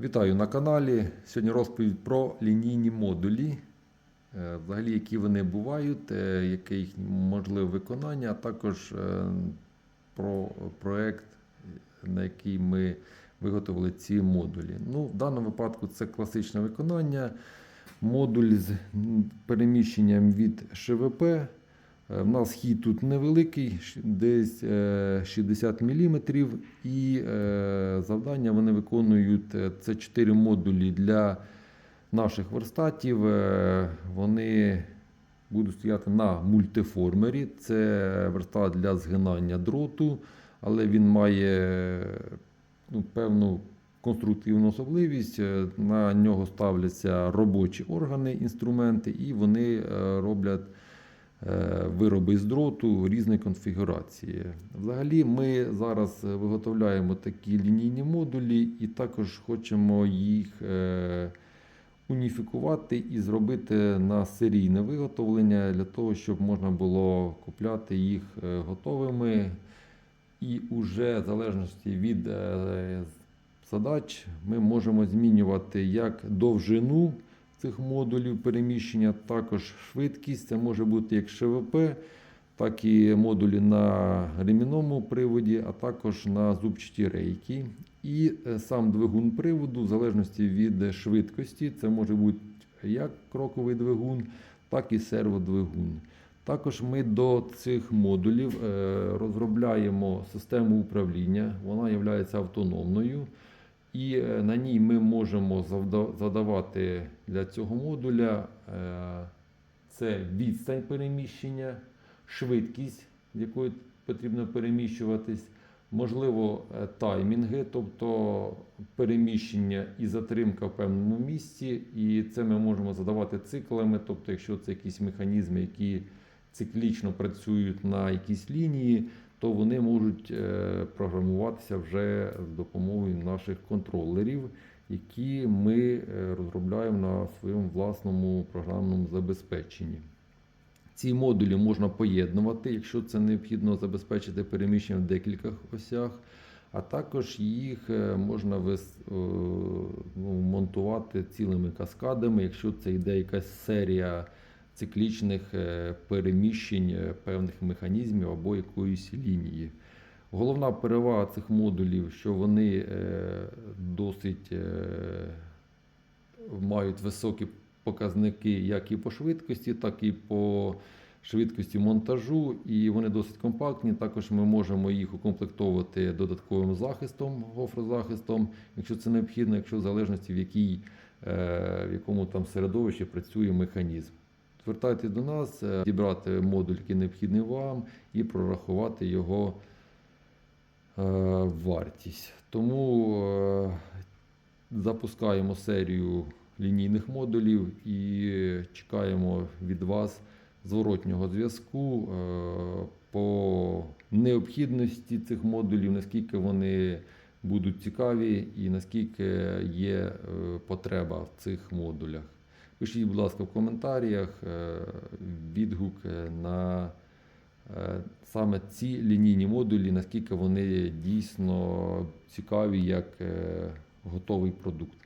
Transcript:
Вітаю на каналі. Сьогодні розповідь про лінійні модулі, е, взагалі, які вони бувають, е, яке їх можливе виконання, а також е, про проект, на який ми виготовили ці модулі. Ну, в даному випадку це класичне виконання. Модуль з переміщенням від ШВП. Е, В нас хід тут невеликий, десь е, 60 мм, і е, завдання вони виконують е, це 4 модулі для наших верстатів. Е, Вони будуть стояти на мультиформері. Це верстат для згинання дроту, але він має е, ну, певну конструктивну особливість. Е, На нього ставляться робочі органи, інструменти, і вони е, роблять е, вироби з дроту різної конфігурації. Взагалі, ми зараз е, виготовляємо такі лінійні модулі і також хочемо їх е, уніфікувати і зробити на серійне виготовлення для того, щоб можна було купляти їх е, готовими. І уже в залежності від е, задач ми можемо змінювати як довжину цих модулів переміщення, також швидкість. Це може бути як ШВП, так і модулі на ремінному приводі, а також на зубчаті рейки. І е, сам двигун приводу, в залежності від швидкості, це може бути як кроковий двигун, так і серводвигун. Також ми до цих модулів е, розробляємо систему управління, вона є автономною. І е, на ній ми можемо задавати для цього модуля е, це відстань переміщення, швидкість, якою потрібно переміщуватись, можливо, е, таймінги, тобто переміщення і затримка в певному місці. І це ми можемо задавати циклами, тобто, якщо це якісь механізми, які циклічно працюють на якійсь лінії, то вони можуть е, програмуватися вже з допомогою наших контролерів, які ми е, розробляємо на своєму власному програмному забезпеченні. Ці модулі можна поєднувати, якщо це необхідно забезпечити переміщення в декілька осях, а також їх е, можна вис- ну, монтувати цілими каскадами, якщо це йде якась серія циклічних е, переміщень е, певних механізмів або якоїсь лінії. Головна перевага цих модулів, що вони е, досить мають високі показники як і по швидкості, так і по швидкості монтажу, і вони досить компактні. Також ми можемо їх укомплектовувати додатковим захистом, гофрозахистом, якщо це необхідно, якщо в залежності в якій, в якому там середовищі працює механізм. Звертайтесь до нас, е, зібрати модуль, який необхідний вам, і прорахувати його е, вартість. Тому е, запускаємо серію лінійних модулів і чекаємо від вас зворотнього зв'язку по необхідності цих модулів, наскільки вони будуть цікаві і наскільки є потреба в цих модулях. Пишіть, будь ласка, в коментарях е, відгук е, на е, саме ці лінійні модулі, наскільки вони дійсно цікаві як готовий продукт.